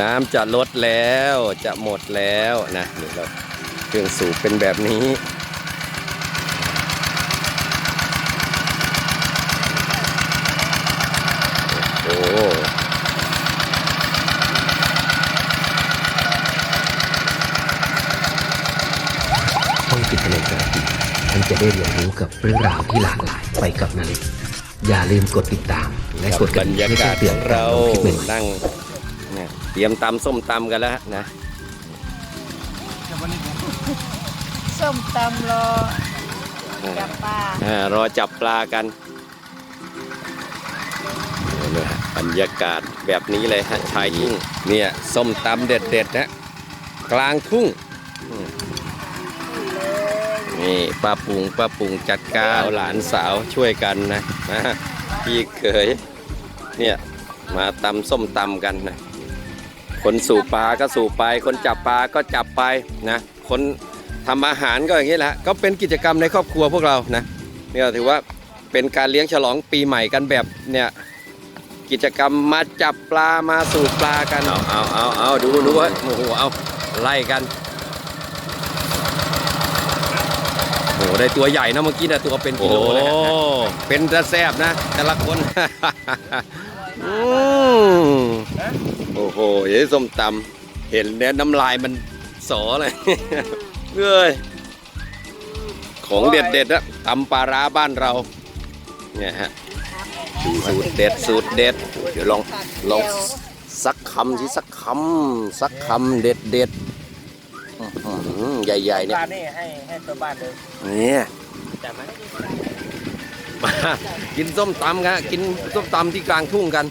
น้ำจะลดแล้วจะหมดแล้วนะนี่เราเครื่องสูบเป็นแบบนี้โอ้โหห้องจิตนาการท่านจะได้เรียนรู้กับเรื่องราวที่หลากหลายไปกับนาเล็กอย่าลืมกดติดตาม และกดกบรระรดิ่งยาให้กาแจ้ศงขเตือนองการเราลงคลิปใหม่ๆนั่ง เนี่ยเตรียมตำส้มตำกันแล้วนะส้มตำรอจับปลาอ่ารอจับปลากันเนี่ยฮะบรรยากาศแบบนี้เลยฮะชายทุ่งเนี่ยส้มตำเด็ดๆนะกลางทุ่งอืมนี่ป้าปุงป้าปุงจัดการเอาหลานสาวช่วยกันนะนะพี่เคยเนี่ยมาตำส้มตำกันนะ คนสู่ปลาก็สู่ไป คนจับปลาก็จับไปนะ คนทำอาหารก็อย่างนี้แหละ ก็เป็นกิจกรรมในครอบครัวพวกเรานะเนี่ยถือว่าเป็นการเลี้ยงฉลองปีใหม่กันแบบเนี่ยกิจกรรมมาจับปลามาสูบปลากัน เอาเอาเอาเอาดูดูเว้ยโอ้โหเอาไล่กันโอ้โหได้ตัวใหญ่นะเมื่อกี้นะตัวเป็นกิโลเลยนะเป็นจะแซบนะ แต่ละคน อืมโอ้โหเฮ้ยส้มตำเห็นแล้วน้ำลายมันสอเลยเอ้ยของเด็ดเด็ดๆอะตำปลาร้าบ้านเรา เนี่ยฮะสูตรเด็ดสูตรเด็ด เดี๋ยวลองลองสักคำสิสักคำสักคำเด็ดเด็ดอื้อหือใหญ่ๆเนี่ยบ้านนี่ให้ให้ตัวบ้านเลยเนี่ย จับไหม มา กินส้มตำกันกินส้มตำที่กลางทุ่งกัน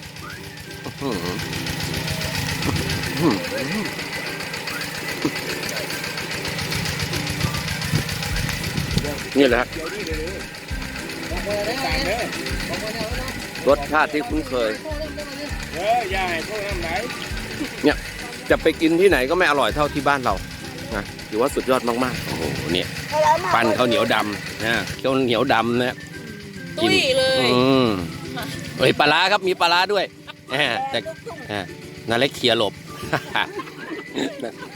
อื้อหืออื้อหือนี่แหละรสชาติที่คุ้นเคยเอออย่าให้พวกน้ำไหลจะไปกินที่ไหนก็ไม่อร่อยเท่าที่บ้านเรานะถือว่าสุดยอดมากๆ โอ้โห เนี่ย ปั้นข้าวเหนียวดำนะข้าวเหนียวดำนะ ตุ้ยเลยอืมเฮ้ยปลาร้าครับมีปลาร้าด้วยแหมแต่อ่านาเล็กเคลียร์หลบ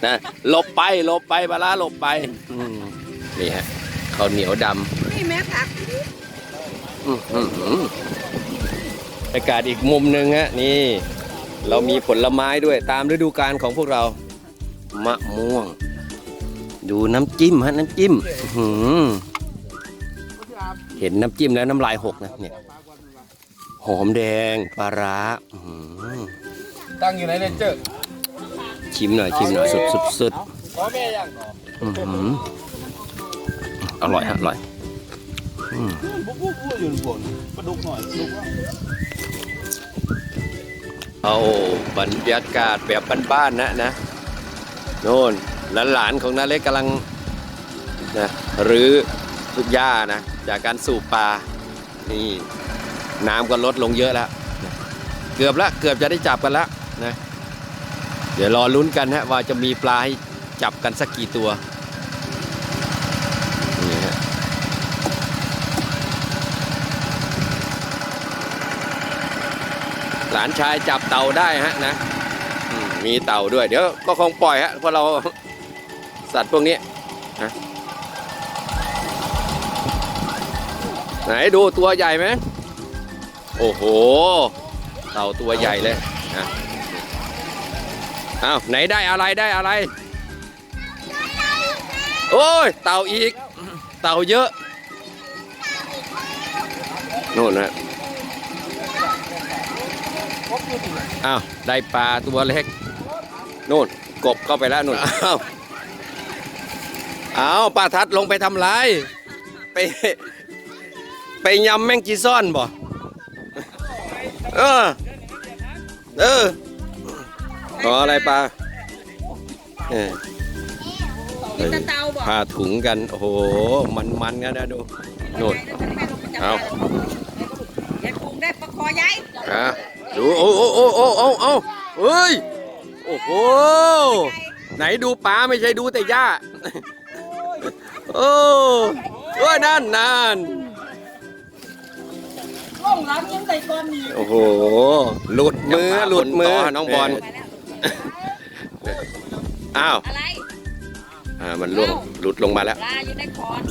นะหลบไปหลบไปปลาร้าหลบไปอืมนี่ฮะข้าวเหนียวดำ นี่แม่ผักอื้อหืออากาศอีกมุมหนึ่งฮะนี่ เรามีผลไม้ด้วยตามฤดูกาลของพวกเรา มะม่วง ดูน้ำจิ้มฮะน้ำจิ้มอื้อหือ เห็นน้ำจิ้มแล้วน้ำลายหกนะเนี่ยหอมแดงปลาร้าอื้อหือตั้งอยู่ไหนเนี่ยเจ้าชิมหน่อยชิมหน่อยสุดสุดสุดพ่อแม่ยังอื้อหืออร่อยฮะอร่อยอืมบุ๊บบุ๊บบุ๊บอยู่บนปลาดุกหน่อยปลาดุกว่าเอาบรรยากาศแบบบ้านๆนะนะโน่นหลานๆของนาเล็กกำลังนะรื้อทุกหญ้านะ จากการสูบปลา นี่น้ำก็ลดลงเยอะแล้ว เกือบละเกือบจะได้จับกันล้วนะ เดี๋ยวรอลุ้นกันฮะว่าจะมีปลาให้จับกันสักกี่ตัว นี่ฮะหลานชายจับเต่าได้ฮะนะ มีเต่าด้วย เดี๋ยวก็คงปล่อยฮะเพราะเราสัตว์พวกนี้นะ ไหนดูตัวใหญ่ไหมโอ้โห เต่าตัวใหญ่เลยนะอ้าวไหนได้อะไรได้อะไร โอ้ย เต่าอีก เต่าเยอะโน่นนะอ้าวได้ปลาตัวเล็กโน่นกบเข้าไปแล้วนู่นอ้าวอ้าวป้าทัดลงไปทำไรไป ไปยำแมงจีซ่อนบ่เออ เออ ขออะไรปลาเออมีตะเตาบอกพาถุงกัน โอ้โห มันมันๆกันนะดูโน่น เอาเด็กปรุงได้ประคอย้ายอะดู โอ้โอ้โอ้โอ้โอ้โอ้เฮ้ย โอ้โห ไหนดูปลาไม่ใช่ดูแต่หญ้าโอ้โอ้ยนั่นนั่นล่อ งหลังยังใส่ก้อนนี้โอ้โห หลุดมือหลุดมือน้องบอลอ้าวอะไรอ่ามันล่วงหลุดลงมาแล้วอยู่ในคอน